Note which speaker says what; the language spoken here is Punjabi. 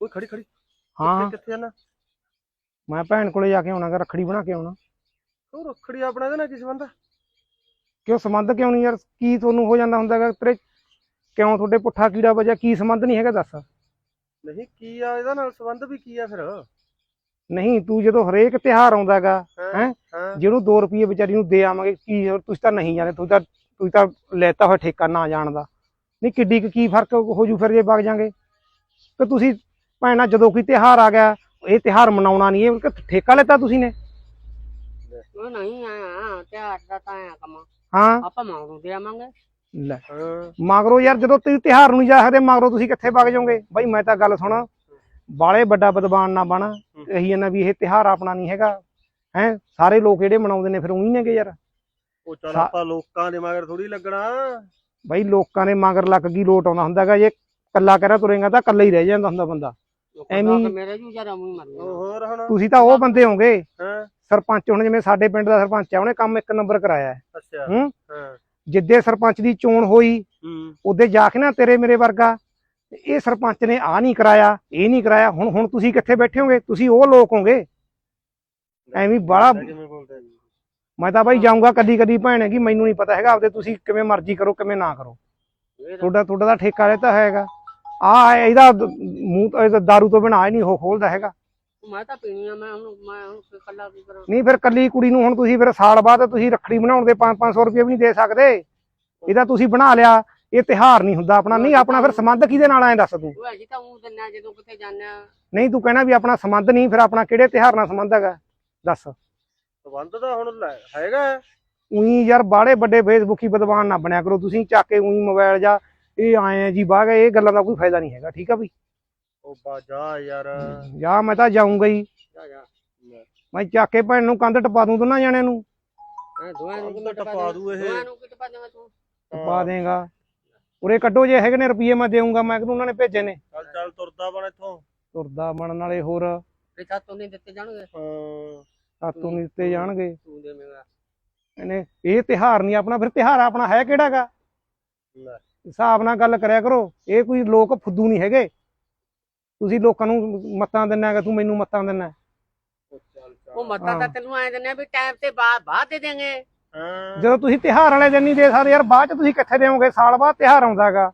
Speaker 1: ਓਏ ਖੜੀ ਖੜੀ।
Speaker 2: ਹਾਂ।
Speaker 1: ਕਿੱਥੇ- ਜਾਣਾ
Speaker 2: ਮੈਂ ਭੈਣ ਕੋਲੇ ਜਾ ਕੇ ਆਉਣਾਗਾ ਰੱਖੜੀ ਬਣਾ ਕੇ ਆਉਣਾ।
Speaker 1: ਉਹ ਰੱਖੜੀ ਆਪਣਾ ਇਹਦੇ ਨਾਲ ਕੀ ਸੰਬੰਧ?
Speaker 2: ਕਿਉਂ ਸੰਬੰਧ ਕਿਉਂ ਨਹੀਂ ਯਾਰ? ਕੀ ਤੁਹਾਨੂੰ ਹੋ ਜਾਂਦਾ ਹੁੰਦਾਗਾ ਤੇਰੇ ਕਿਉਂ ਤੁਹਾਡੇ ਪੁੱਠਾ ਕੀੜਾ ਵਜਾ ਕੀ ਸੰਬੰਧ ਨਹੀਂ ਹੈਗਾ ਦੱਸ।
Speaker 1: ਨਹੀਂ ਕੀ ਆ? ਇਹਦਾ ਨਾਲ ਸੰਬੰਧ ਵੀ ਕੀ ਆ ਫਿਰ?
Speaker 2: ਨਹੀਂ ਤੂੰ ਜਦੋਂ ਹਰੇਕ ਤਿਹਾਰ ਆਉਂਦਾਗਾ ਹੈਂ? ਜਿਹਨੂੰ 2 ਰੁਪਏ ਵਿਚਾਰੀ ਨੂੰ ਦੇ ਆਵਾਂਗੇ ਕੀ ਹੋਰ ਤੁਸੀਂ ਤਾਂ ਨਹੀਂ ਜਾਣਦੇ ਤੁਸੀਂ ਤਾਂ ਤੁਸੀਂ ਤਾਂ ਲੈਤਾ ਹੋਇਆ ਠੇਕਾ ਨਾ ਜਾਣਦਾ। ਨਹੀਂ ਕਿੱਡੀ ਕੁ ਕੀ ਫ਼ਰਕ ਹੋ ਜੂ ਫਿਰ ਜੇ ਵਗ ਜਾਗੇ? ਤੇ ਤੁਸੀਂ ਭੈਣਾ ਜਦੋਂ ਕੋਈ ਤਿਹਾਰ ਆ ਗਿਆ ਇਹ ਤਿਹਾਰ ਮਨਾਉਣਾ ਨਹੀਂ ਇਹ ਠੇਕਾ ਲੈਤਾ ਤੁਸੀਂ ਨੇ?
Speaker 3: ਉਹ ਨਹੀਂ ਆਇਆ ਤਿਉਹਾਰ ਦਾ ਤਾਂ ਆਇਆ ਕੰਮ।
Speaker 2: ਹਾਂ।
Speaker 3: ਆਪਾਂ ਮੰਗੂ ਦੇ ਆਵਾਂਗੇ।
Speaker 2: ਲੈ
Speaker 1: ਹਾਂ
Speaker 2: ਮਗਰੋਂ ਯਾਰ ਜਦੋਂ ਤੁਸੀਂ ਤਿਹਾਰ ਨੂੰ ਨਹੀਂ ਜਾ ਸਕਦੇ ਮਗਰੋਂ ਤੁਸੀਂ ਕਿੱਥੇ ਵਗ ਜਾਓਗੇ? ਬਾਈ ਮੈਂ ਤਾਂ ਗੱਲ ਸੁਣ ਬਾਲੇ ਵੱਡਾ ਬਦਬਾਨ ਨਾ ਬਣ ਕਹੀ ਜਾਂਦਾ ਵੀ ਇਹ ਤਿਹਾਰ ਆਪਣਾ ਨਹੀਂ ਹੈਗਾ ਹੈ? ਸਾਰੇ ਲੋਕ ਜਿਹੜੇ ਮਨਾਉਂਦੇ ਨੇ ਫਿਰ ਉਹੀ ਨੇਗੇ ਯਾਰ।
Speaker 1: ਉਹ ਚੱਲ
Speaker 2: ਸਾ-
Speaker 1: ਆਪਾਂ ਲੋਕਾਂ ਦੇ ਮਗਰ ਥੋੜੀ ਲੱਗਣਾ।
Speaker 2: ਬਾਈ ਲੋਕਾਂ ਦੇ ਮਗਰ ਲੱਗ ਗਈ ਲੋਟ ਆਉਂਦਾ ਹੁੰਦਾਗਾ ਜੇ ਕੱਲਾ ਕਰਾ ਤੁਰੇਗਾ ਤਾਂ ਕੱਲਾ ਹੀ ਰਹਿ ਜਾਂਦਾ ਹੁੰਦਾ ਬੰਦਾ। ਐਵੇਂ ਹੀ-
Speaker 3: ਮੇਰੇ ਜੂ ਜਰਾ ਮੂੰਹ ਮਰ
Speaker 1: ਉਹ ਹੋਰ ਹੁਣ?
Speaker 2: ਤੁਸੀਂ ਤਾਂ ਉਹ ਬੰਦੇ ਹੋਗੇ।
Speaker 1: ਹਾਂ।
Speaker 2: ਸਰਪੰਚ ਹੁਣ ਜਿਵੇਂ ਸਾਡੇ ਪਿੰਡ ਦਾ ਸਰਪੰਚ ਆ ਉਹਨੇ ਕੰਮ ਇੱਕ ਨੰਬਰ ਕਰਾਇਆ। ਹੈ।
Speaker 1: ਅੱਛਾ।
Speaker 2: ਹੂੰ?
Speaker 1: ਹਾਂ।
Speaker 2: ਜਿੱਦੇ ਸਰਪੰਚ ਦੀ ਚੋਣ ਹੋਈ
Speaker 1: ਹੂੰ।
Speaker 2: ਉਹਦੇ ਜਾ ਕੇ ਨਾ ਤੇਰੇ ਮੇਰੇ ਵਰਗਾ ਇਹ ਸਰਪੰਚ ਨੇ ਆ ਨਹੀਂ ਕਰਾਇਆ ਇਹ ਨਹੀਂ ਕਰਾਇਆ। ਹੁਣ ਹੁਣ ਤੁਸੀਂ ਕਿੱਥੇ ਬੈਠੇ ਹੋਗੇ? ਤੁਸੀਂ ਉਹ ਲੋਕ ਹੋਗੇ। ਐਵੇਂ ਬਾਹਲਾ
Speaker 1: ਕਿਵੇਂ ਬੋਲਦਾ ਜੀ?
Speaker 2: ਮੈਂ ਤਾਂ ਬਾਈ ਜਾਊਂਗਾ ਕਦੀ ਕਦੀ ਭੈਣ ਹੈਗੀ ਮੈਨੂੰ ਨਹੀਂ ਪਤਾ ਹੈਗਾ। ਆਪਦੇ ਤੁਸੀਂ ਕਿਵੇਂ ਮਰਜ਼ੀ ਕਰੋ ਕਿਵੇਂ ਨਾ ਕਰੋ। ਤੁਹਾਡਾ ਤੁਹਾਡਾ ਤਾਂ ਠੇਕਾ ਲੈਤਾ ਹੈਗਾ। ਆ ਇਹਦਾ ਦ- ਮੂੰਹ ਤੋਂ- ਇਹਦਾ ਦਾਰੂ ਤੋਂ ਬਿਨਾਂ ਇਹ ਨਹੀਂ ਉਹ ਖੋਲਦਾ ਹੈਗਾ।
Speaker 3: ਮੈਂ ਤਾਂ ਪੀਣੀ ਆ ਮੈਂ ਹੁਣ ਮੈਂ ਹੁਣ ਕੀ ਕੱਲਾ ਕੀ ਕਰਾਂ?
Speaker 2: ਨਹੀਂ ਫਿਰ ਕੱਲੀ ਕੁੜੀ ਨੂੰ ਹੁਣ ਤੁਸੀਂ ਫਿਰ ਸਾਲ ਬਾਅਦ ਤੁਸੀਂ ਰੱਖੜੀ ਬਣਾਉਣ ਦੇ 5-500 ਰੁਪਏ ਵੀ ਨਹੀਂ ਦੇ ਸਕਦੇ। ਇਹਦਾ ਤੁਸੀਂ ਬਣਾ ਲਿਆ ਇਹ ਤਿਹਾਰ ਨਹੀਂ ਹੁੰਦਾ ਆਪਣਾ। ਨਹੀਂ ਆਪਣਾ ਫਿਰ ਸੰਬੰਧ ਕਿਹਦੇ ਨਾਲ ਐ ਦੱਸ ਤੂੰ?
Speaker 3: ਉਹ ਅਸੀਂ ਤਾਂ ਉਹ ਦਿੰਨਾ ਜਦੋਂ ਕਿਤੇ ਆ।
Speaker 2: ਨਹੀਂ ਤੂੰ ਕਹਿਣਾ ਵੀ ਆਪਣਾ ਸੰਬੰਧ ਨਹੀਂ ਫਿਰ ਆਪਣਾ ਕਿਹੜੇ ਤਿਹਾਰ ਨਾਲ ਸੰਬੰਧ ਹੈਗਾ? ਦੱਸ।
Speaker 1: ਸੰਬੰਧ ਤਾਂ ਹੁਣ ਲੈ- ਹੈਗਾ।
Speaker 2: ਉਹੀ ਯਾਰ ਬਾੜੇ ਵੱਡੇ ਫੇਸਬੁੱਕੀ ਬਦਵਾਨ ਨਾ ਬਣਿਆ ਕਰੋ। ਤੁਸੀਂ ਚੱਕ ਕੇ ਉਹੀ ਮੋਬਾਈਲ ਜਾਂ ਇਹ ਆਏ ਆ ਜੀ ਬਾਗ ਇਹ ਗੱਲਾਂ ਦਾ ਕੋਈ ਫਾਇਦਾ ਨਹੀਂ ਹੈਗਾ ਠੀਕ ਆ ਬਈ?
Speaker 1: ਉਹ ਬਾਜਾ ਯਾਰ।
Speaker 2: ਜਾਂ ਮੈਂ ਤਾਂ ਜਾਊਂਗਾ ਹੀ।
Speaker 3: ਜਾ ਜਾ।
Speaker 2: ਮੈਂ ਚੱਕ ਕੇ ਭੈਣ ਨੂੰ ਕੰਧ ਟਪਾ ਦੂੰ ਦੋਨਾਂ ਜਣਿਆਂ ਨੂੰ।
Speaker 3: ਹਾਂ ਦੋਹਾਂ ਨੂੰ
Speaker 1: ਕੰਮ ਤਾਂ
Speaker 3: ਕਿਤੇ
Speaker 1: ਟਪਾ ਦੂ ਇਹ।
Speaker 3: ਦੋਹਾਂ ਨੂੰ ਕਿਤੇ ਪਾ ਦੇਵਾਂ ਤੂੰ?
Speaker 2: ਟਪਾ ਦੇਗਾ। ਉਰੇ ਕੱਢੋ ਜੇ ਹੈਗੇ ਨੇ ਰੁਪਏ ਮੈਂ ਦੇਊਂਗਾ। ਮੈਂ ਕਿਹਾ ਉਹਨਾਂ ਨੇ ਭੇਜੇ ਨੇ?
Speaker 1: ਚੱਲ ਚੱਲ ਤੁਰਦਾ ਬਣ ਇੱਥੋਂ।
Speaker 2: ਤੁਰਦਾ ਬਣਨ ਵਾਲੇ ਹੋਰ।
Speaker 3: ਤੇ ਤਾਂ ਤੋਂ ਨਹੀਂ ਦਿੱਤੇ ਜਾਣਗੇ?
Speaker 1: ਹਾਂ।
Speaker 2: ਸਾਤੋਂ ਨਹੀਂ ਦਿੱਤੇ ਜਾਣਗੇ।
Speaker 3: ਤੂੰ ਦੇਵੇਂਗਾ
Speaker 2: ਇਹਨੇ ਇਹ ਤਿਹਾਰ ਨਹੀਂ ਆਪਣਾ ਫਿਰ ਤਿਹਾਰ ਆਪਣਾ ਹੈ ਕਿਹੜਾਗਾ? ਹਿਸਾਬ ਨਾਲ ਗੱਲ ਕਰਿਆ ਕਰੋ। ਇਹ ਕੋਈ ਲੋਕ ਫੁੱਦੂ ਨਹੀਂ ਹੈਗੇ। ਤੁਸੀਂ ਲੋਕਾਂ ਨੂੰ ਮੱਤਾਂ ਦਿੰਨਾ ਹੈਗਾ ਤੂੰ ਮੈਨੂੰ ਮੱਤਾਂ ਦਿੰਨਾ
Speaker 1: ਉਹ
Speaker 3: ਮੱਤਾ। ਤਾਂ ਤੈਨੂੰ ਆਏ ਦਿੰਨੇ ਆ ਵੀ ਟਾਈਮ ਤੇ ਬਾਅਦ ਬਾਅਦ ਦੇ ਦੇਂਗੇ
Speaker 2: ਜਦੋਂ ਤੁਸੀਂ ਤਿਹਾਰ ਵਾਲੇ ਦਿਨ ਨਹੀਂ ਦੇ ਸਕਦੇ ਯਾਰ ਬਾਅਦ ਚ ਤੁਸੀਂ ਕਿੱਥੇ ਦੇਵੋਗੇ? ਸਾਲ ਬਾਅਦ ਤਿਹਾਰ ਆਉਂਦਾਗਾ